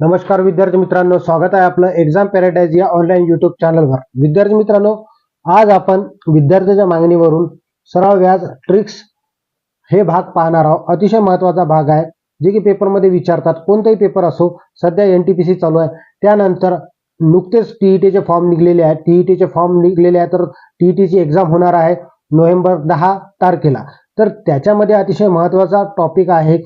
नमस्कार विद्यार्थी मित्रांनो स्वागत आहे आपलं एक्झाम पॅराडाईज या ऑनलाईन युट्यूब चॅनलवर विद्यार्थी मित्रांनो आज आपण विद्यार्थ्याच्या मागणीवरून सरळ व्याज ट्रिक्स हे भाग पाहणार आहोत. अतिशय महत्त्वाचा भाग आहे जे की पेपरमध्ये विचारतात कोणताही पेपर असो सध्या एन टी पी सी चालू आहे. त्यानंतर नुकतेच टीईटीचे फॉर्म निघलेले आहेत. टीईटीचे फॉर्म निघलेले आहे तर टीईटीची एक्झाम होणार आहे नोव्हेंबर दहा तारखेला. तर त्याच्यामध्ये अतिशय महत्त्वाचा टॉपिक आहे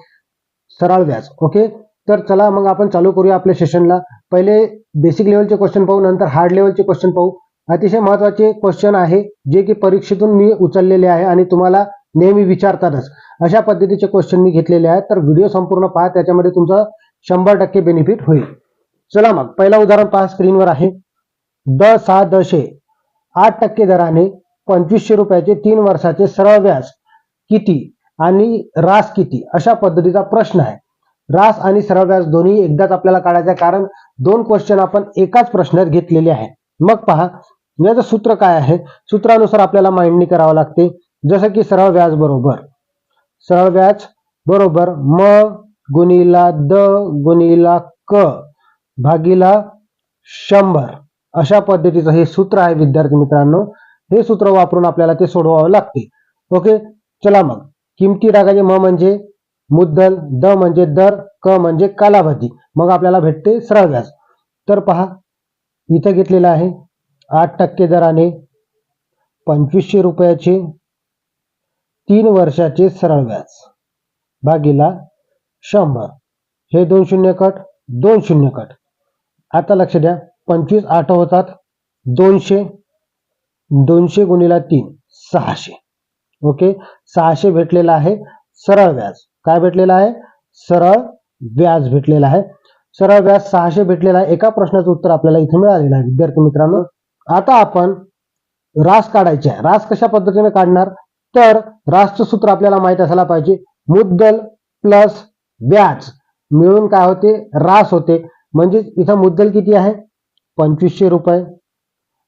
सरळ व्याज. ओके तर चला मग आपण चालू करूया आपल्या सेशनला पहिले बेसिक लेवलचे क्वेश्चन पाहू नंतर हार्ड लेवलचे क्वेश्चन पाहू. अतिशय महत्त्वाचे क्वेश्चन आहे जे की परीक्षेतून मी उचललेले आहे आणि तुम्हाला नेहमी विचारतातच. अशा पद्धतीचे क्वेश्चन मी घेतलेले आहेत. तर व्हिडिओ संपूर्ण पहा त्याच्यामध्ये तुमचा शंभर टक्के बेनिफिट होईल. चला मग पहिला उदाहरण पहा स्क्रीनवर आहे. द सहा दशे आठ टक्के दराने पंचवीसशे रुपयाचे तीन वर्षाचे सरळ व्याज किती आणि रास किती? अशा पद्धतीचा प्रश्न आहे. रास आणि सरळ व्याज दोन्ही एकदाच आपल्याला काढायचं आहे कारण दोन क्वेश्चन आपण एकाच प्रश्नात घेतलेले आहे मग पहा याचं सूत्र काय आहे? सूत्रानुसार आपल्याला मांडणी करावं लागते. जसं की सरळ व्याज बरोबर. सरळ व्याज बरोबर म गुणिला द गुणिला क भागीला शंभर. अशा पद्धतीचं हे सूत्र आहे विद्यार्थी मित्रांनो. हे सूत्र वापरून आपल्याला ते सोडवावं लागते. ओके? चला मग. किमती टाकायचे म म्हणजे? मुद्दल द म्हणजे दर क म्हणजे कालावधी. मग आपल्याला भेटते सरळ व्याज. तर पहा इथं घेतलेलं आहे आठ टक्के दराने पंचवीसशे रुपयाचे तीन वर्षाचे सरळ व्याज. भागीला शंभर. हे दोन शून्य कट दोन शून्य कट. आता लक्ष द्या पंचवीस आठ होतात दोनशे दोनशे गुणिला तीन सहाशे. ओके? सहाशे भेटलेला आहे सरळ व्याज. काय भेटलेला आहे? सरळ व्याज भेटलेला आहे. सरळ व्याज सहाशे भेटलेला आहे. एका प्रश्नाचं उत्तर आपल्याला इथे मिळालेलं आहे. विद्यार्थी मित्रांनो आता आपण रास काढायचे आहे. रास कशा पद्धतीने काढणार? तर रासचं सूत्र आपल्याला माहीत असायला पाहिजे. मुद्दल प्लस व्याज मिळून काय होते? रास होते. म्हणजे इथं मुद्दल किती आहे? पंचवीसशे रुपये.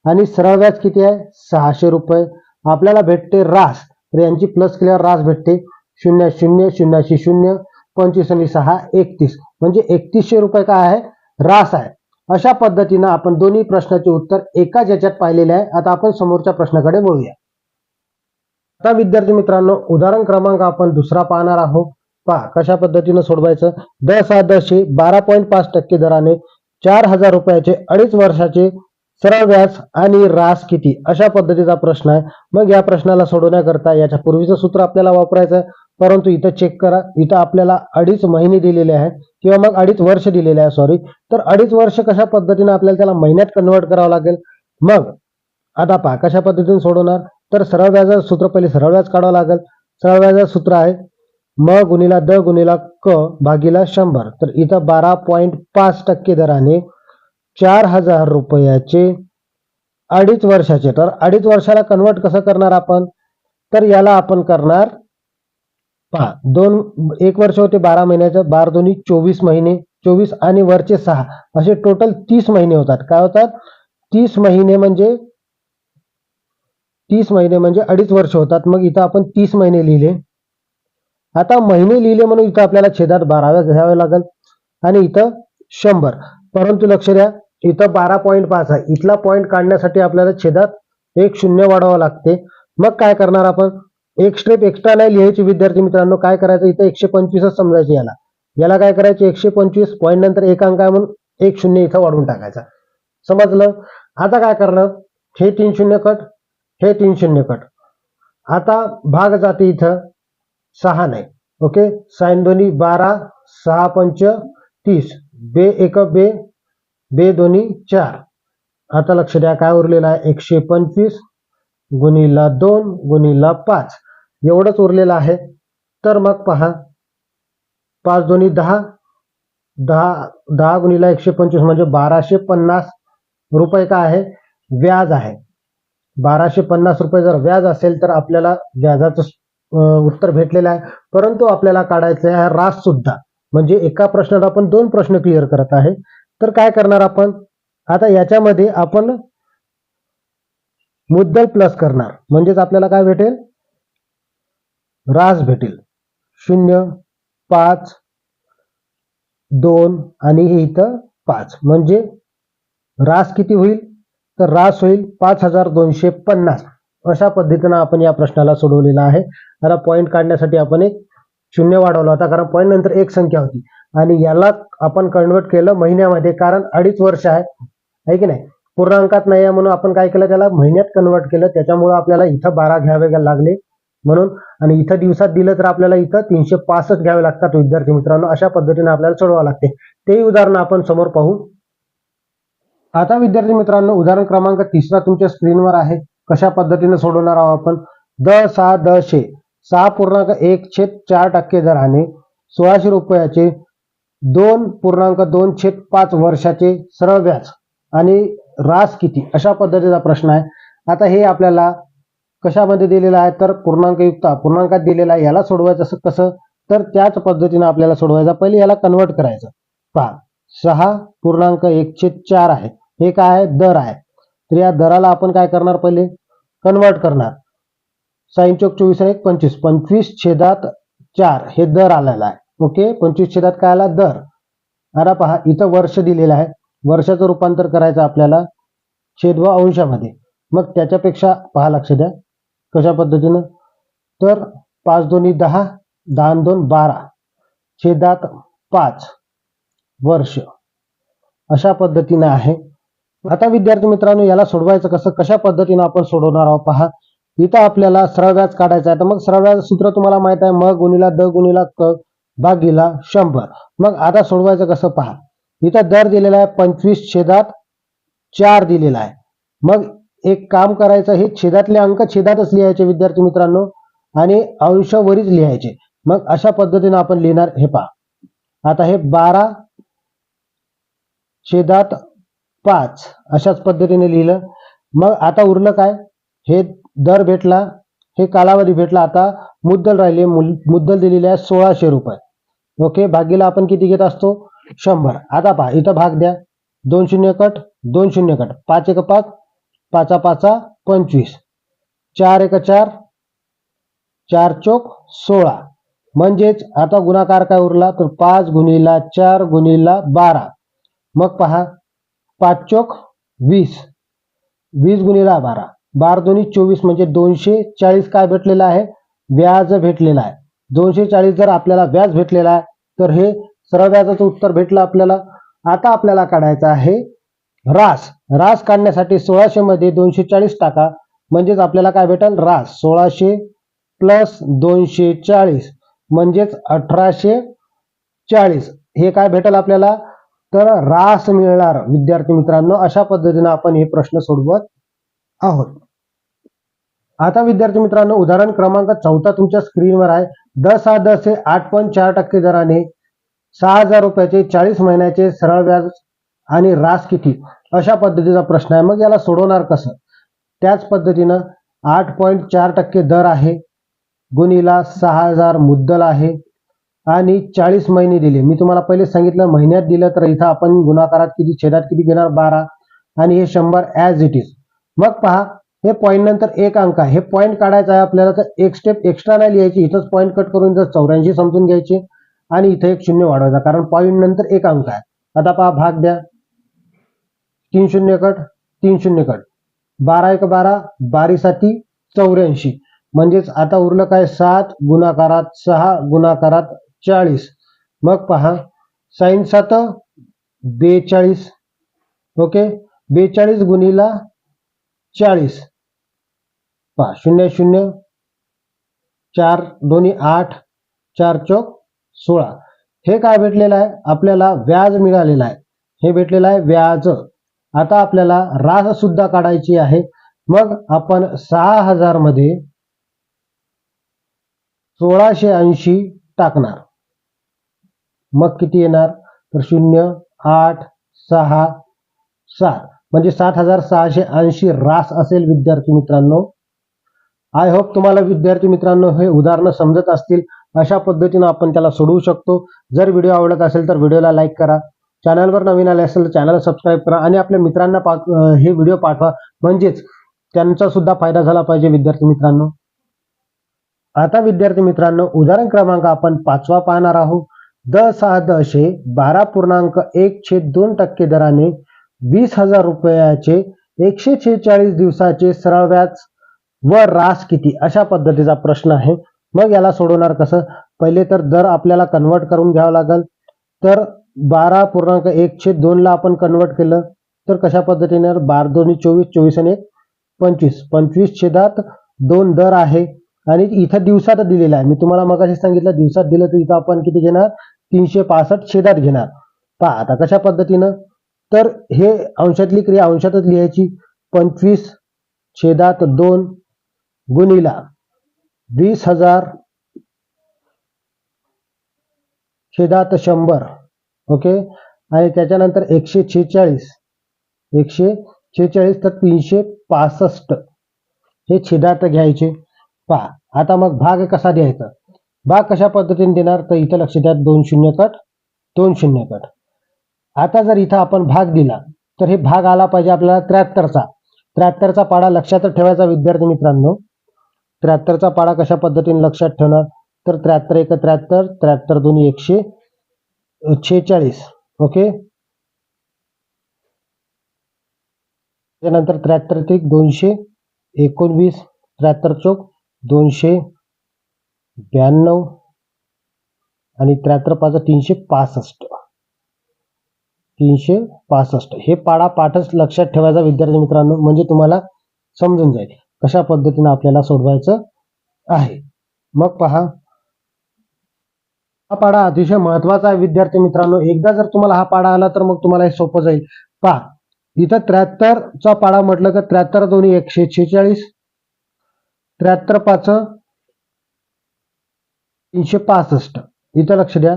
आणि सरळ व्याज किती आहे? सहाशे रुपये. आपल्याला भेटते रास. तर यांची प्लस केल्यावर रास भेटते. शून्य शून्य शून्याशी शून्य पंचवीस आणि सहा एकतीस. म्हणजे एकतीसशे रुपये काय आहे? रास आहे. अशा पद्धतीनं आपण दोन्ही प्रश्नाचे उत्तर एकाच याच्यात पाहिलेले आहे. आता आपण समोरच्या प्रश्नाकडे बोलूया आता विद्यार्थी मित्रांनो उदाहरण क्रमांक आपण दुसरा पाहणार आहोत. पहा कशा पद्धतीनं सोडवायचं? दस सहा दशे बारा पॉईंट पाच टक्के दराने चार हजार रुपयाचे अडीच वर्षाचे सरळ व्याज आणि रास किती? अशा पद्धतीचा प्रश्न आहे. मग या प्रश्नाला सोडवण्याकरता याच्या पूर्वीचं सूत्र आपल्याला वापरायचं आहे. परंतु इथं चेक करा. इथं आपल्याला अडीच महिने दिलेले आहे किंवा मग अडीच वर्ष दिलेले आहे सॉरी तर अडीच वर्ष कशा पद्धतीने आपल्याला त्याला महिन्यात कन्वर्ट करावं लागेल? मग आता पहा कशा पद्धतीने सोडवणार? तर सरळ व्याजाचं सूत्र पहिले सरळ व्याज काढावं लागेल. सरळ व्याजाचं सूत्र आहे म गुणिला द गुणिला क भागीला शंभर. तर इथं बारा पॉईंट पाच टक्के दराने चार हजार रुपयाचे अडीच वर्षाचे. तर अडीच वर्षाला कन्वर्ट कसं करणार आपण? तर याला आपण करणार पहा दोन एक वर्ष होते बारा महिन्याचं बार दोन्ही चोवीस महिने चोवीस आणि वरचे सहा. असे टोटल तीस महिने होतात. काय होतात? तीस महिने म्हणजे तीस महिने म्हणजे अडीच वर्ष होतात. मग इथं आपण तीस महिने लिहिले. आता महिने लिहिले म्हणून इथं आपल्याला छेदात बाराव्या घ्यावे लागेल. आणि इथं शंभर. परंतु लक्ष द्या इथं बारा पॉईंट पाच आहे. इथला पॉईंट काढण्यासाठी आपल्याला छेदात एक शून्य वाढवावं लागते. मग काय करणार आपण? एक स्टेप एक्स्ट्रा नाही लिहायची विद्यार्थी मित्रांनो काय करायचं? इथं एकशे पंचवीसच समजायचे याला. याला काय करायचे? एकशे पंचवीस पॉईंट नंतर एक अंक आहे म्हणून एक शून्य इथं वाढवून टाकायचा. समजलं? आता काय करणार हे तीन शून्य कट हे तीन शून्य कट. आता भाग जाते इथं. सहा नाही. ओके? साईन दोन्ही बारा सहा पंच तीस. बे एक बे बे दोन्ही चार. आता लक्ष द्या काय उरलेलं आहे? एकशे पंचवीस. गुणिला दोन गुणिला पाच. एवढंच उरलेलं आहे. तर मग पहा. पाच दोन्ही दहा. दहा दहा गुणिला एकशे पंचवीस म्हणजे बाराशे पन्नास रुपये काय आहे? व्याज आहे. बाराशे पन्नास रुपये जर व्याज असेल तर आपल्याला व्याजाचं उत्तर भेटलेलं आहे. परंतु आपल्याला काढायचं आहे रास सुद्धा. म्हणजे एका प्रश्नात आपण दोन प्रश्न क्लिअर करत आहे. तर काय करणार आपण? आता याच्यामध्ये आपण मुद्दल प्लस करणार. म्हणजेच आपल्याला काय भेटेल? रास भेटेल. शून्य पाच दोन आणि हे इथं पाच. म्हणजे रास किती होईल? तर रास होईल पाच हजार दोनशे पन्नास. अशा पद्धतीनं आपण या प्रश्नाला सोडवलेला आहे. आता पॉईंट काढण्यासाठी आपण एक शून्य वाढवला होता कारण पॉईंट नंतर एक संख्या होती. आणि याला आपण कन्वर्ट केलं महिन्यामध्ये कारण अडीच वर्ष आहे. आहे की नाही? पूर्णांकात नाही आहे म्हणून आपण काय केलं त्याला महिन्यात कन्वर्ट केलं. त्याच्यामुळं आपल्याला इथं बारा घ्यावे लागले. म्हणून आणि इथं दिवसात दिलं तर आपल्याला इथं तीनशे पासष्ट घ्यावे लागतात विद्यार्थी मित्रांनो. अशा पद्धतीने आपल्याला सोडवावं लागते. तेही उदाहरण आपण समोर पाहू. आता विद्यार्थी मित्रांनो उदाहरण क्रमांक तिसरा तुमच्या स्क्रीनवर आहे. कशा पद्धतीने सोडवणार आहोत आपण? द सहा दशे सहा पूर्णांक एक छेद चार टक्के दराने सोळाशे रुपयाचे दोन पूर्णांक दोन छेद पाच वर्षाचे सरळ व्याज. आणि रास किती? अशा पद्धतीचा प्रश्न आहे. आता हे आपल्याला कशामध्ये दिलेलं आहे? तर पूर्णांकयुक्त पूर्णांकात दिलेला आहे. याला सोडवायचं असं कसं? तर त्याच पद्धतीनं आपल्याला सोडवायचा. पहिले याला कन्वर्ट करायचं. पहा. सहा पूर्णांक एकशे चार आहे. हे काय आहे? दर आहे. तर या दराला आपण काय करणार पहिले? कन्वर्ट करणार. साईन चौक चोवीस एक पंचवीस. पंचवीस छेदात चार. हे दर आलेला आहे. ओके? पंचवीस छेदात काय आला? दर. आता पहा इथं वर्ष दिलेलं आहे. वर्षाचं रूपांतर करायचं आपल्याला छेद अंशामध्ये. मग त्याच्यापेक्षा पहा लक्ष द्या. कशा पद्धतीनं? तर पाच दोन्ही दहा दहा दोन बारा. छेदात पाच वर्ष. अशा पद्धतीनं आहे. आता विद्यार्थी मित्रांनो याला सोडवायचं कसं? कशा पद्धतीनं आपण सोडवणार आहोत पहा. इथं आपल्याला सरळ व्याज काढायचं आहे. तर मग सरळ व्याज सूत्र तुम्हाला माहीत आहे. म गुणिला द गुणिला क भागीला शंभर. मग आता सोडवायचं कसं पहा? इथं दर दिलेला आहे पंचवीस छेदात चार दिलेला आहे. मग एक काम करायचं हे छेदातले अंक छेदातच लिहायचे विद्यार्थी मित्रांनो आणि अंशवरीच लिहायचे. मग अशा पद्धतीनं आपण लिहिणार हे पहा. आता हे बारा छेदात पाच अशाच पद्धतीने लिहिलं. मग आता उरलं काय? हे दर भेटला हे कालावधी भेटला. आता मुद्दल राहिले मुल- मुद्दल दिलेली आहे सोळाशे रुपये. ओके भागीला आपण किती घेत असतो? शंभर. आता पहा इथं भाग द्या. दोन शून्य कट दोन शून्य कट. पाच एक पाच पाचा पाचा पंचवीस. चार एक चार चार चोक सोळा. म्हणजेच आता गुणाकार काय उरला? तर पाच गुणिला चार गुणिला बारा. मग पहा पाच चोक वीस. वीस गुणिला बारा. बारा दोन्ही चोवीस म्हणजे दोनशे चाळीस काय भेटलेलं आहे? व्याज भेटलेलं आहे. दोनशे चाळीस जर आपल्याला व्याज भेटलेला आहे तर हे सरळ व्याजाचं उत्तर भेटलं आपल्याला. आता आपल्याला काढायचं आहे रास. रास काढण्यासाठी सोळाशे मध्ये दोनशे चाळीस टाका. म्हणजेच आपल्याला काय भेटेल? रास. सोळाशे प्लस दोनशे चाळीस. म्हणजेच अठराशे चाळीस. हे काय भेटेल आपल्याला? तर रास मिळणार. विद्यार्थी मित्रांनो अशा पद्धतीने आपण हे प्रश्न सोडवत आहोत. आता विद्यार्थी मित्रांनो उदाहरण क्रमांक चौथा तुमच्या स्क्रीनवर आहे. दस हा दस हे आठ पॉईंट चार टक्के दराने सहा हजार रुपयाचे चाळीस महिन्याचे सरळ व्याज आणि रास किती? अशा पद्धतीचा प्रश्न आहे. मग याला सोडवणार कसं? त्याच पद्धतीनं आठ पॉईंट चार टक्के दर आहे. गुणीला सहा हजार मुद्दल आहे. आणि चाळीस महिने दिले. मी तुम्हाला पहिले सांगितलं महिन्यात दिलं तर इथं आपण गुणाकारात किती छेदात किती घेणार? बारा. आणि हे शंभर ॲज इट इज मग पहा हे पॉईंट नंतर एक अंक आहे. हे पॉईंट काढायचा आहे आपल्याला तर एक स्टेप एक्स्ट्रा नाही लिहायची. इथंच पॉईंट कट करून जर चौऱ्याऐंशी समजून घ्यायचे. आणि इथे एक शून्य वाढवायचा. कारण पॉईंट नंतर एक अंक आहे. आता पहा भाग द्या. तीन शून्य कट तीन शून्य कट. बारा एक बारा बारीसाठी चौऱ्याऐंशी. म्हणजेच आता उरलं काय? सात गुणाकारात सहा गुणाकारात चाळीस. मग पहा साईन सात बेचाळीस. ओके? बेचाळीस गुणीला चाळीस. पहा शून्य शून्य चार दोन्ही आठ चार चौक सोळा. हे काय भेटलेलं आहे? आपल्याला व्याज मिळालेलं आहे. हे भेटलेलं आहे व्याज. आता आपल्याला रास सुद्धा काढायची आहे. मग आपण सहा हजारमध्ये सोळाशे ऐंशी टाकणार. मग किती येणार? तर शून्य आठ सहा सात. म्हणजे सात हजार सहाशे ऐंशी रास असेल विद्यार्थी मित्रांनो. आय होप तुम्हाला विद्यार्थी मित्रांनो हे उदाहरणं समजत असतील. अशा पद्धतीनं आपण त्याला सोडवू शकतो. जर व्हिडिओ आवडत असेल तर व्हिडिओला लाईक करा. चॅनलवर नवीन आले असेल तर चॅनल सबस्क्राईब करा आणि आपल्या मित्रांना हे व्हिडिओ पाठवा. म्हणजेच त्यांचा सुद्धा फायदा झाला पाहिजे विद्यार्थी मित्रांनो. आता विद्यार्थी मित्रांनो उदाहरण क्रमांक आपण पाचवा पाहणार आहोत. द सहा दशे बारा पूर्णांक एक छेद दोन टक्के दराने वीस हजार रुपयाचे एकशे छेचाळीस दिवसाचे सरळ व्याज व रास किती? अशा पद्धतीचा प्रश्न आहे. मग याला सोडवणार कसं? पहिले तर दर आपल्याला कन्वर्ट करून घ्यावं लागेल. तर बारा पूर्णांक एक छेद दोनला आपण कन्वर्ट केलं. तर कशा पद्धतीने? बार दोन्ही चोवीस चोवीस आणि एक पंचवीस. पंचवीस छेदात दोन दर आहे. आणि इथं दिवसात दिलेला आहे. मी तुम्हाला मगाशी सांगितलं दिवसात दिलं तर इथं आपण किती घेणार? तीनशे पासष्ट छेदात घेणार. पहा आता कशा पद्धतीनं? तर हे अंशातली क्रिया अंशातच लिहायची. पंचवीस छेदात दोन गुणिला वीस हजार छेदात शंभर ओके आणि त्याच्यानंतर एकशे छेचाळीस एकशे छेचाळीस तर तीनशे पासष्ट हे छेदात घ्यायचे. पहा आता मग भाग कसा द्यायचा? भाग कशा पद्धतीने देणार? तर इथं लक्ष द्या दोन शून्य कट दोन शून्य कट. आता जर इथं आपण भाग दिला तर हे भाग आला पाहिजे आपल्याला त्र्याहत्तरचा. त्र्याहत्तरचा पाडा लक्षात ठेवायचा विद्यार्थी मित्रांनो. त्र्याहत्तरचा पाडा कशा पद्धतीने लक्षात ठेवणार? तर त्र्याहत्तर एक त्र्याहत्तर त्र्याहत्तर दोन्ही एकशे छेचाळीस ओके? त्यानंतर त्र्याहत्तर ते दोनशे एकोणवीस त्र्याहत्तर चौक दोनशे ब्याण्णव आणि त्र्याहत्तर पाच तीनशे पासष्ट. तीनशे पासष्ट. हे पाडा पाठच लक्षात ठेवायचा विद्यार्थी मित्रांनो म्हणजे तुम्हाला समजून जाईल. कशा पद्धतीने आपल्याला सोडवायचं आहे? मग पहा. हा पाडा अतिशय महत्त्वाचा आहे विद्यार्थी मित्रांनो. एकदा जर तुम्हाला हा पाडा आला तर मग तुम्हाला हे सोपं जाईल. पहा. इथं त्र्याहत्तरचा पाडा म्हटलं तर त्र्याहत्तर दोन्ही एकशे छेचाळीस त्र्याहत्तर पाच तीनशे पासष्ट. इथं लक्ष द्या.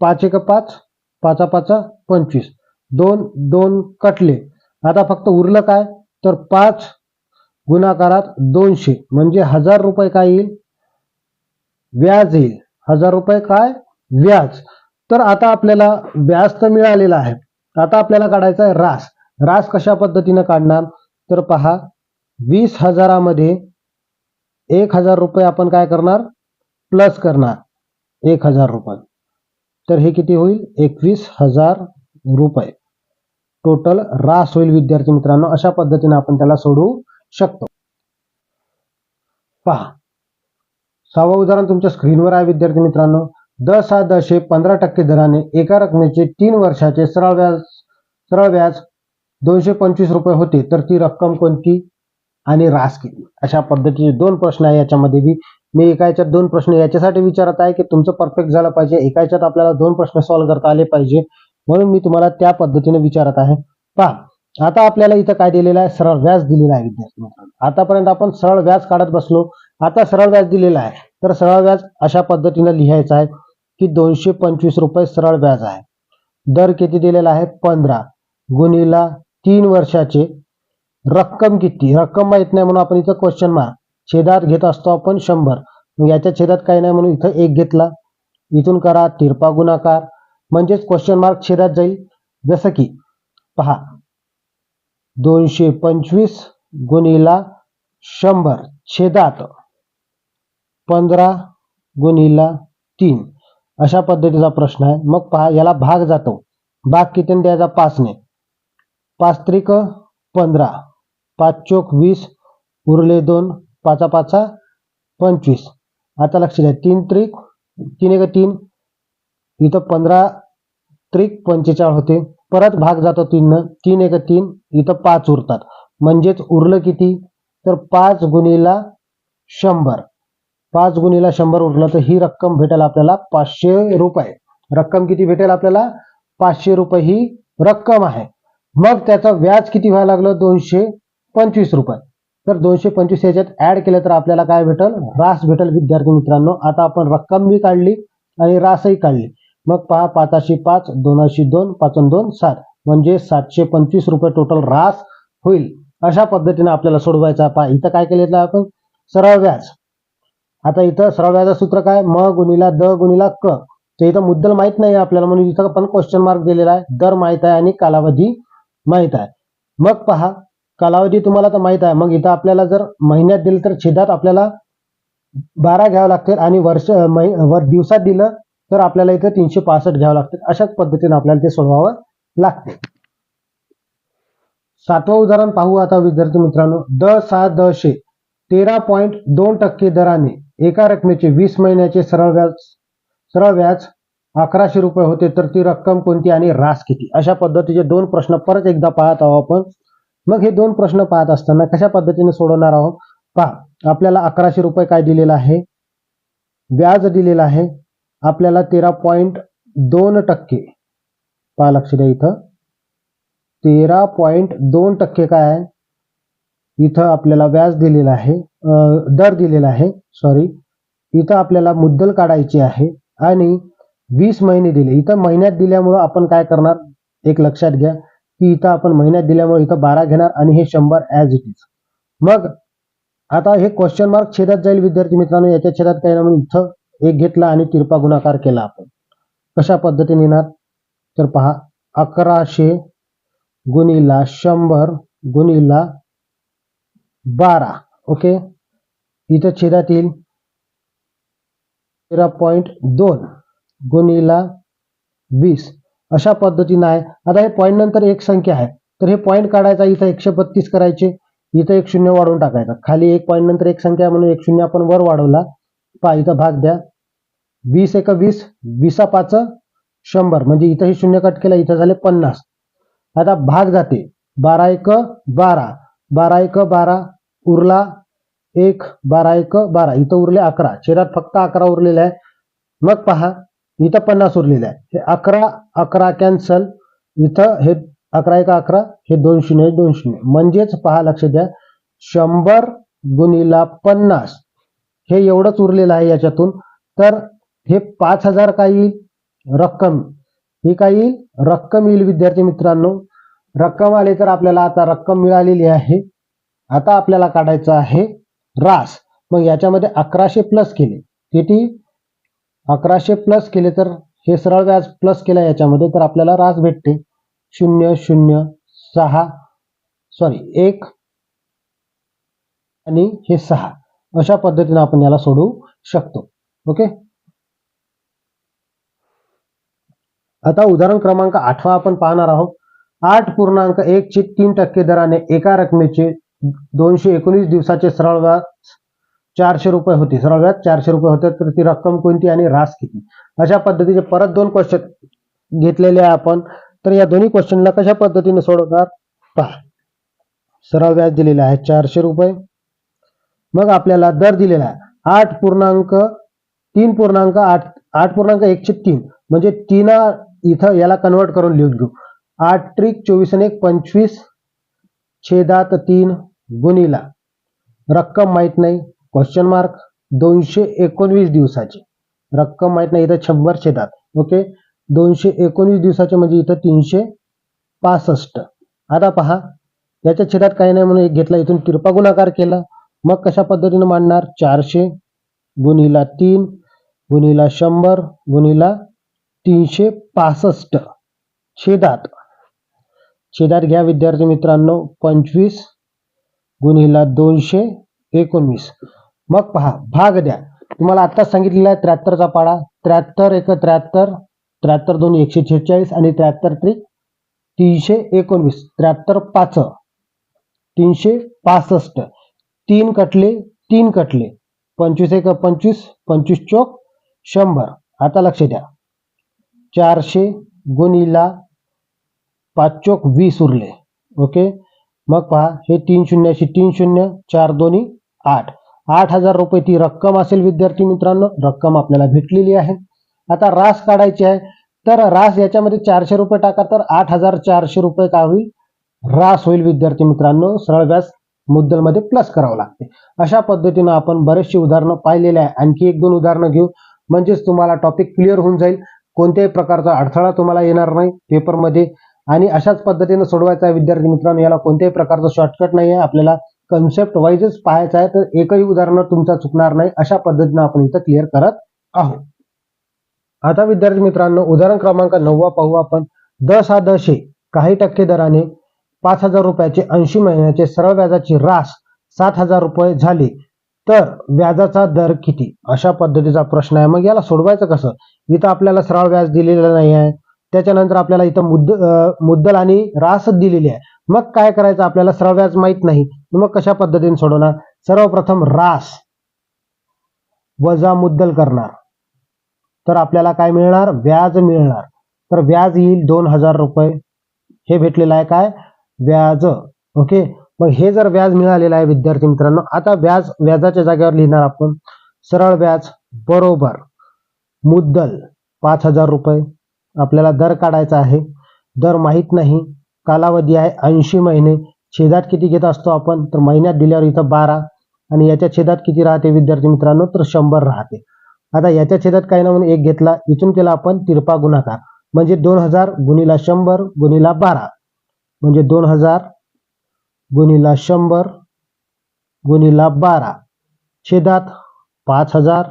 पाच एक पाच पाचा पाचा पंचवीस. दोन दोन कटले. आता फक्त उरलं काय? तर पाच गुणाकारात दोनशे म्हणजे हजार रुपये काय येईल? व्याज येईल. हजार रुपये काय? व्याज. तर आता आपल्याला व्याज तर मिळालेलं आहे. आता आपल्याला काढायचा आहे रास. रास कशा पद्धतीनं काढणार? तर पहा वीस हजारामध्ये एक हजार रुपये आपण काय करणार? प्लस करणार. एक हजार रुपये. तर हे किती होईल? एकवीस हजार रुपये. टोटल रास होईल विद्यार्थी मित्रांनो. अशा पद्धतीने आपण त्याला सोडवू शकतो. पहा. सहावं उदाहरण तुमच्या स्क्रीनवर आहे विद्यार्थी मित्रांनो. दस हा दशे पंधरा टक्के दराने एका रकमेचे तीन वर्षाचे सरळ व्याज सरळ व्याज दोनशे पंचवीस रुपये होते तर ती रक्कम कोणती? आणि रास किती? अशा पद्धतीचे दोन प्रश्न आहे याच्यामध्ये बी. मी एका याच्यात दोन प्रश्न याच्यासाठी विचारत आहे की तुमचं परफेक्ट झालं पाहिजे. एका याच्यात आपल्याला दोन प्रश्न सॉल्व्ह करता आले पाहिजे. म्हणून मी तुम्हाला त्या पद्धतीने विचारत आहे. पहा. आता आपल्याला इथं काय दिलेलं आहे? सरळ व्याज दिलेलं आहे विद्यार्थी मित्रांनो. आतापर्यंत आपण सरळ व्याज काढत बसलो. आता सरळ व्याज दिलेलं आहे. तर सरळ व्याज अशा पद्धतीनं लिहायचं आहे की दोनशे पंचवीस रुपये सरळ व्याज आहे. दर किती दिलेला आहे? पंधरा. गुणिला तीन वर्षाचे रक्कम किती? रक्कम माहीत नाही म्हणून आपण इथं क्वेश्चन मार्क छेदात घेत असतो आपण शंभर. मग याच्या छेदात काही नाही म्हणून इथं एक घेतला. इथून करा तिरपा गुणाकार. म्हणजेच क्वेश्चन मार्क छेदात जाईल. जसं की पहा दोनशे पंचवीस गुणिला शंभर छेदात पंधरा गुणिला तीन. अशा पद्धतीचा प्रश्न आहे. मग पहा याला भाग जातो. भाग किती द्यायचा? पाचने. पाच त्रिक पंधरा. पाच चोक वीस. उरले दोन. पाचा पाचा पंचवीस. आता लक्ष द्या. तीन त्रिक तीन एक तीन. इथं पंधरा त्रिक पंचेचाळ होते. परत भाग जातो तीन तीन एक तीन इथं पाच उरतात. म्हणजेच उरलं किती? तर पाच गुणीला शंभर. पाच गुणीला शंभर उरलं तर ही रक्कम भेटेल आपल्याला पाचशे रुपये. रक्कम किती भेटेल आपल्याला? पाचशे रुपये ही रक्कम आहे. मग त्याचं व्याज किती व्हायला लागलं? दोनशे पंचवीस रुपये. तर दोनशे पंचवीस याच्यात ऍड केलं तर आपल्याला काय भेटल? रास भेटल विद्यार्थी मित्रांनो. आता आपण रक्कम बी काढली आणि रासही काढली. मग पहा पाचशे पाच दोनशे दोन पाचन दोन सात. म्हणजे सातशे पंचवीस रुपये टोटल रास होईल. अशा पद्धतीने आपल्याला सोडवायचा. पहा इथं काय केलेलं आपण? सरळ व्याज. आता इथं सरळ व्याजाचं सूत्र काय? म गुणिला द गुणिला क. तर इथं मुद्दल माहीत नाही आपल्याला म्हणून इथं पण क्वेश्चन मार्क दिलेला आहे. दर माहीत आहे आणि कालावधी माहीत आहे. मग पहा कालावधी तुम्हाला तर माहीत आहे. मग इथं आपल्याला जर महिन्यात दिलं तर छेदात आपल्याला बारा घ्यावं लागतील आणि वर्ष वर दिवसात दिलं तर आपल्याला इथं तीनशे पासष्ट घ्यावं लागतं अशाच पद्धतीने आपल्याला ते सोडवावं लागते. सातवं उदाहरण पाहू आता विद्यार्थी मित्रांनो. द सहा दशे तेरा पॉईंट दोन टक्के दराने एका रकमेचे वीस महिन्याचे सरळ व्याज सरळ व्याज अकराशे रुपये होते तर ती रक्कम कोणती आणि रास किती? अशा पद्धतीचे दोन प्रश्न परत एकदा पाहत आहोत आपण. मग हे दोन प्रश्न पाहत असताना कशा पद्धतीने सोडवणार आहोत? पहा आपल्याला अकराशे रुपये काय दिलेलं आहे? व्याज दिलेलं आहे. आपल्याला तेरा पॉईंट दोन टक्के. पहा लक्ष द्या इथं. तेरा पॉईंट दोन टक्के काय आहे? इथं आपल्याला व्याज दिलेलं आहे. दर दिलेला आहे. सॉरी इथं आपल्याला मुद्दल काढायची आहे आणि वीस महिने दिले. इथं महिन्यात दिल्यामुळं आपण काय करणार? एक लक्षात घ्या की इथं आपण महिन्यात दिल्यामुळे इथं बारा घेणार आणि हे शंभर ॲज इट इज मग आता हे क्वेश्चन मार्क छेदात जाईल विद्यार्थी मित्रांनो. याच्या छेदात काही ना म्हणून इथं एक घेतला आणि तिरपा गुणाकार केला आपण. कशा पद्धतीने येणार? तर पहा अकराशे गुणिला शंभर गुणिला बारा ओके? इथं छेदात येईल तेरा पॉईंट दोन गुणिला वीस. अशा पद्धतीनं आहे. आता हे पॉईंट नंतर एक संख्या आहे. तर हे पॉईंट काढायचा इथं एकशे बत्तीस करायचे. इथं एक शून्य वाढवून टाकायचा. खाली एक पॉईंट नंतर एक संख्या म्हणून एक शून्य आपण वर वाढवला. पहा इथं भाग द्या. वीस एक वीस विसा पाच शंभर. म्हणजे इथं हे शून्य कट केलं इथं झाले पन्नास. आता भाग जाते. बारा एक बारा. बारा एक बारा. उरला एक बारा एक बारा. इथं उरले अकरा. छेदात फक्त अकरा उरलेला आहे मग पहा इथं पन्नास उरलेले आहे हे अकरा अकरा कॅन्सल इथं हे अकरा एक अकरा. हे दोन शून्य दोन शून्य. म्हणजेच पहा लक्ष द्या. शंभर गुणिला पन्नास. हे एवढंच उरलेलं आहे याच्यातून. तर हे पाच हजार काय येईल? रक्कम. ही काय येईल? रक्कम येईल विद्यार्थी मित्रांनो. रक्कम आली तर आपल्याला आता रक्कम मिळालेली आहे. आता आपल्याला काढायचं आहे रास. मग याच्यामध्ये अकराशे प्लस केले. किती? अकराशे प्लस केले तर हे सरळ व्याज प्लस केलं याच्यामध्ये तर आपल्याला रास भेटते. शून्य शून्य सहा. सॉरी एक आणि हे सहा. अशा पद्धतीने आपण याला सोडवू शकतो. ओके आता उदाहरण क्रमांक आठवा आपण पाहणार आहोत. आठ पूर्णांक एक ची तीन टक्के दराने एका रकमेचे दोनशे एकोणीस दिवसाचे सरळ व्याज चारशे रुपये होते. सरळ व्याज चारशे रुपये होते. तर ती रक्कम कोणती आणि रास किती? अशा पद्धतीचे परत दोन क्वेश्चन घेतलेले आहे आपण. तर या दोन्ही क्वेश्चनला कशा पद्धतीने सोडवणार? पहा. सरळ व्याज दिलेलं आहे चारशे रुपये. मग आपल्याला दर दिलेला आहे. आठ पूर्णांक तीन पूर्णांक आठ आठ पूर्णांक एकशे तीन. म्हणजे तीन इथं याला कन्वर्ट करून लिहून घेऊ. आठ ट्रिक चोवीस आणि एक पंचवीस छेदात तीन गुनिला रक्कम माहीत नाही क्वेश्चन मार्क दोनशे एकोणवीस दिवसाची. रक्कम माहीत नाही इथं शंभर छेदात. ओके दोनशे एकोणवीस दिवसाचे म्हणजे इथं तीनशे पासष्ट. आता पहा याच्या छेदात काही नाही म्हणून एक घेतला इथून तिरपा गुणाकार केला. मग कशा पद्धतीनं मांडणार? चारशे गुणिला तीन गुणिला शंभर गुणिला तीनशे पासष्ट. छेदात. छेदात घ्या विद्यार्थी मित्रांनो पंचवीस गुणिला दोनशे एकोणवीस. मग पहा भाग द्या. तुम्हाला आत्ताच सांगितलेला आहे त्र्याहत्तरचा पाडा. त्र्याहत्तर एक त्र्याहत्तर त्र्याहत्तर दोन एकशे छेचाळीस आणि त्र्याहत्तर त्रिक तीनशे एकोणवीस. त्र्याहत्तर पाच तीनशे पासष्ट. तीन कटले तीन कटले. पंचवीस एक पंचवीस पंचवीस चौक शंभर. आता लक्ष द्या. चारशे गुणीला पाच चौक वीस उरले. ओके? मग पहा हे तीन शून्याशी तीन शून्य चार दोन्ही आठ. आठ हजार रुपये ती रक्कम असेल विद्यार्थी मित्रांनो. रक्कम आपल्याला भेटलेली आहे. आता रास काढायची आहे. तर रास याच्यामध्ये चारशे रुपये टाका तर आठ हजार चारशे रुपये काय होईल? रास होईल विद्यार्थी मित्रांनो. सरळ व्यास. मुद्दलमध्ये प्लस करावं लागते. अशा पद्धतीनं आपण बरेचशी उदाहरणं पाहिलेले आहे. आणखी एक दोन उदाहरणं घेऊ. म्हणजेच तुम्हाला टॉपिक क्लिअर होऊन जाईल. कोणत्याही प्रकारचा अडथळा तुम्हाला येणार नाही पेपरमध्ये आणि अशाच पद्धतीनं सोडवायचा आहे विद्यार्थी मित्रांनो याला कोणत्याही प्रकारचं शॉर्टकट नाही आहे. आपल्याला कन्सेप्ट वाईजच पाहायचं आहे तर एकही उदाहरण तुमचा चुकणार नाही. अशा पद्धतीनं आपण इथं क्लिअर करत आहोत. आता विद्यार्थी मित्रांनो उदाहरण क्रमांक नववा पाहू आपण. दस हा दशे. काही टक्के दराने पाच हजार रुपयाचे ऐंशी महिन्याचे सरळ व्याजाची रास सात हजार रुपये झाली. तर व्याजाचा दर किती? अशा पद्धतीचा प्रश्न आहे. मग याला सोडवायचं कसं? इथं आपल्याला सरळ व्याज दिलेलं नाही आहे. त्याच्यानंतर आपल्याला इथं मुद्द मुद्दल आणि रास दिलेली आहे. मग काय करायचं? आपल्याला सरळ व्याज माहीत नाही. मग कशा पद्धतीने सोडवणार? सर्वप्रथम रास वजा मुद्दल करणार. तर आपल्याला काय मिळणार? व्याज मिळणार. तर व्याज येईल दोन हजार रुपये. हे भेटलेलं आहे काय? व्याज. ओके मग हे जर व्याज मिळालेलं आहे विद्यार्थी मित्रांनो आता व्याज व्याजाच्या जागेवर लिहिणार आपण. सरळ व्याज बरोबर. मुद्दल पाच हजार रुपये. आपल्याला दर काढायचा आहे. दर माहीत नाही. कालावधी आहे ऐंशी महिने. छेदात किती घेत असतो आपण? तर महिन्यात दिल्यावर इथं बारा. आणि याच्या छेदात किती राहते विद्यार्थी मित्रांनो? तर शंभर राहते. आता याच्या छेदात काही ना म्हणून एक घेतला. इथून केला आपण तिरपा गुणाकार. म्हणजे दोन हजार गुणिला शंभर गुणिला बारा. म्हणजे दोन हजार गुणिला शंभर गुणिला बारा. छेदात पाच हजार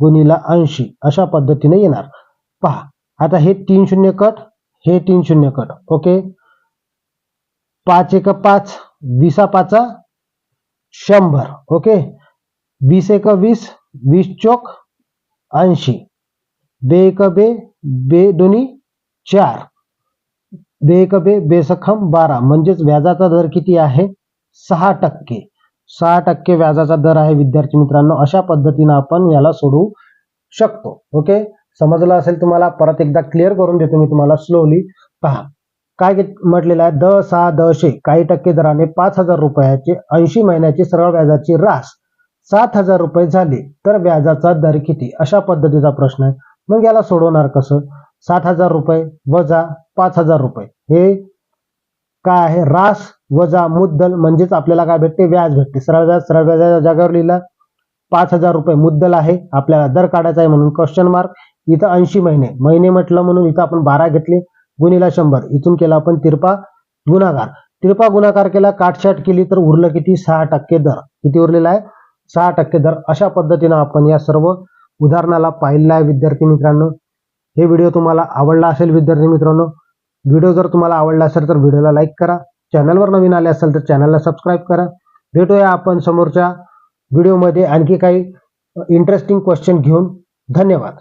गुणिला ऐंशी. अशा पद्धतीने येणार. पहा आता हे तीन शून्य कट हे तीन शून्य कट. ओके? पाच एक पाच विसा पाचा शंभर. ओके? वीस एक वीस वीस चोक ऐंशी. बे एक बे बे दोन्ही चार. देयक बे बेसखम बारा. म्हणजेच व्याजाचा दर किती आहे? सहा टक्के. सहा टक्के व्याजाचा दर आहे विद्यार्थी मित्रांनो. अशा पद्धतीनं आपण याला सोडवू शकतो. ओके? समजलं असेल तुम्हाला? परत एकदा क्लिअर करून देतो मी तुम्हाला स्लोली पहा. काय म्हटलेलं आहे? द सहा दशे काही टक्के दराने पाच हजार रुपयाचे ऐंशी महिन्याची सरळ व्याजाची रास. सात हजार रुपये झाले तर व्याजाचा दर किती? अशा पद्धतीचा प्रश्न आहे. मग याला सोडवणार कसं? सात हजार रुपये वजा पाच हजार रुपये. हे काय आहे? रास वजा मुद्दल म्हणजेच आपल्याला काय भेटते? व्याज भेटते. सरळ व्याज सरळ व्याजाच्या जागेवर लिहिलं. पाच हजार रुपये मुद्दल आहे. आपल्याला दर काढायचा आहे म्हणून क्वेश्चन मार्क इथं ऐंशी महिने. महिने म्हटलं म्हणून इथं आपण बारा घेतले. गुणीला शंभर. इथून केला आपण तिरपा गुणाकार. तिरपा गुणाकार केला काटछाट केली तर उरलं किती? सहा टक्के दर. किती उरलेला आहे? सहा टक्के दर. अशा पद्धतीनं आपण या सर्व उदाहरणाला पाहिलेलं आहे विद्यार्थी मित्रांनो. हे व्हिडिओ तुम्हाला आवडला असेल विद्यार्थी मित्रांनो व्हिडिओ जर तुम्हाला आवडला असेल तर व्हिडिओला लाईक करा. चॅनलवर नवीन आले असेल तर चॅनलला सबस्क्राईब करा. भेटूया आपण समोरच्या व्हिडिओमध्ये आणखी काही इंटरेस्टिंग क्वेश्चन घेऊन. धन्यवाद.